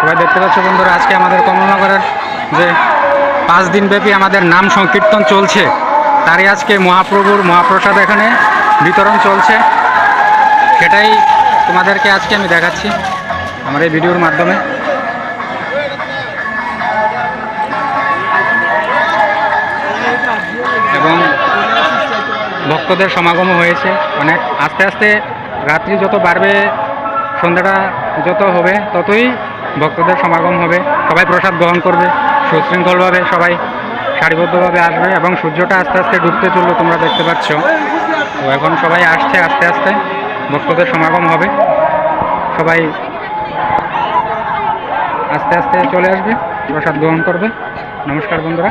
সবাই দেখতে পাচ্ছ বন্ধুরা, আজকে আমাদের কমলনগরের যে পাঁচ দিন ব্যাপী আমাদের নাম সংকীর্তন চলছে, তারই আজকে মহাপ্রভুর মহাপ্রসাদ এখানে বিতরণ চলছে। সেটাই তোমাদেরকে আজকে আমি দেখাচ্ছি আমার এই ভিডিওর মাধ্যমে। ভক্তদের সমাগমও হয়েছে। অনেক আস্তে আস্তে রাত্রি যত বাড়বে, সন্ধ্যাটা যত হবে, ততই ভক্তদের সমাগম হবে। সবাই প্রসাদ গ্রহণ করবে, সুশৃঙ্খলভাবে সবাই সারিবদ্ধভাবে আসবে এবং সূর্যটা আস্তে আস্তে ডুবতে চলল, তোমরা দেখতে পাচ্ছ। তো এখন সবাই আসছে আস্তে আস্তে, ভক্তদের সমাগম হবে। সবাই আস্তে আস্তে চলে আসবে, প্রসাদ গ্রহণ করবে। নমস্কার বন্ধুরা।